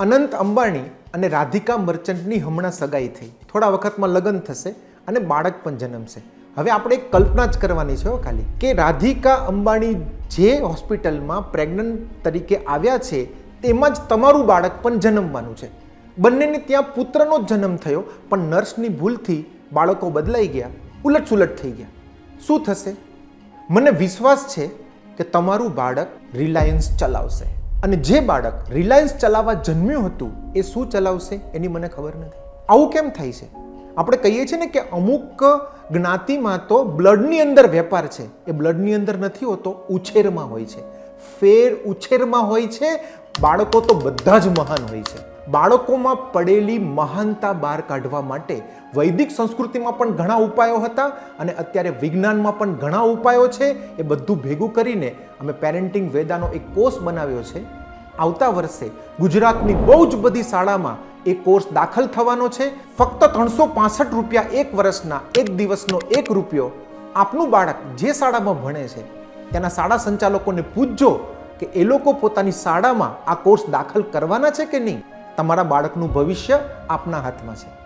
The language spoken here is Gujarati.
અનંત અંબાણી અને રાધિકા મર્ચન્ટની હમણાં સગાઈ થઈ. થોડા વખતમાં લગ્ન થશે અને બાળક પણ જન્મશે. હવે આપણે એક કલ્પના જ કરવાની છે ખાલી, કે રાધિકા અંબાણી જે હોસ્પિટલમાં પ્રેગ્નન્ટ તરીકે આવ્યા છે, તેમાં જ તમારું બાળક પણ જન્મવાનું છે. બંનેને ત્યાં પુત્રનો જ જન્મ થયો, પણ નર્સની ભૂલથી બાળકો બદલાઈ ગયા, ઉલટસુલટ થઈ ગયા. શું થશે? મને વિશ્વાસ છે કે તમારું બાળક રિલાયન્સ ચલાવશે. અને જે બાળક રિલાયન્સ ચલાવવા જન્મ્યું હતું, એ શું ચલાવશે એની મને ખબર નથી. આવું કેમ થાય છે? આપણે કહીએ છીએ ને કે અમુક જ્ઞાતિમાં તો બ્લડની અંદર વેપાર છે. એ બ્લડની અંદર નથી હોતો, ઉછેરમાં હોય છે. ફેર ઉછેરમાં હોય છે બાળકો તો બધા જ મહાન હોય છે. બાળકોમાં પડેલી મહાનતા બહાર કાઢવા માટે વૈદિક સંસ્કૃતિમાં પણ ઘણા ઉપાયો હતા અને અત્યારે વિજ્ઞાનમાં પણ ઘણા ઉપાયો છે. એ બધું ભેગું કરીને અમે પેરેન્ટિંગ વેદાનો એક કોર્સ બનાવ્યો છે. આવતા વર્ષે ગુજરાતની બહુ જ બધી શાળામાં એ કોર્સ દાખલ થવાનો છે. ફક્ત ત્રણસો પાસઠ રૂપિયા એક વર્ષના એક દિવસનો એક રૂપિયો આપનું બાળક જે શાળામાં ભણે છે ત્યાંના શાળા સંચાલકોને પૂછજો કે એ લોકો પોતાની શાળામાં આ કોર્સ દાખલ કરવાના છે કે નહીં? તમારા બાળકનું ભવિષ્ય આપના હાથમાં છે.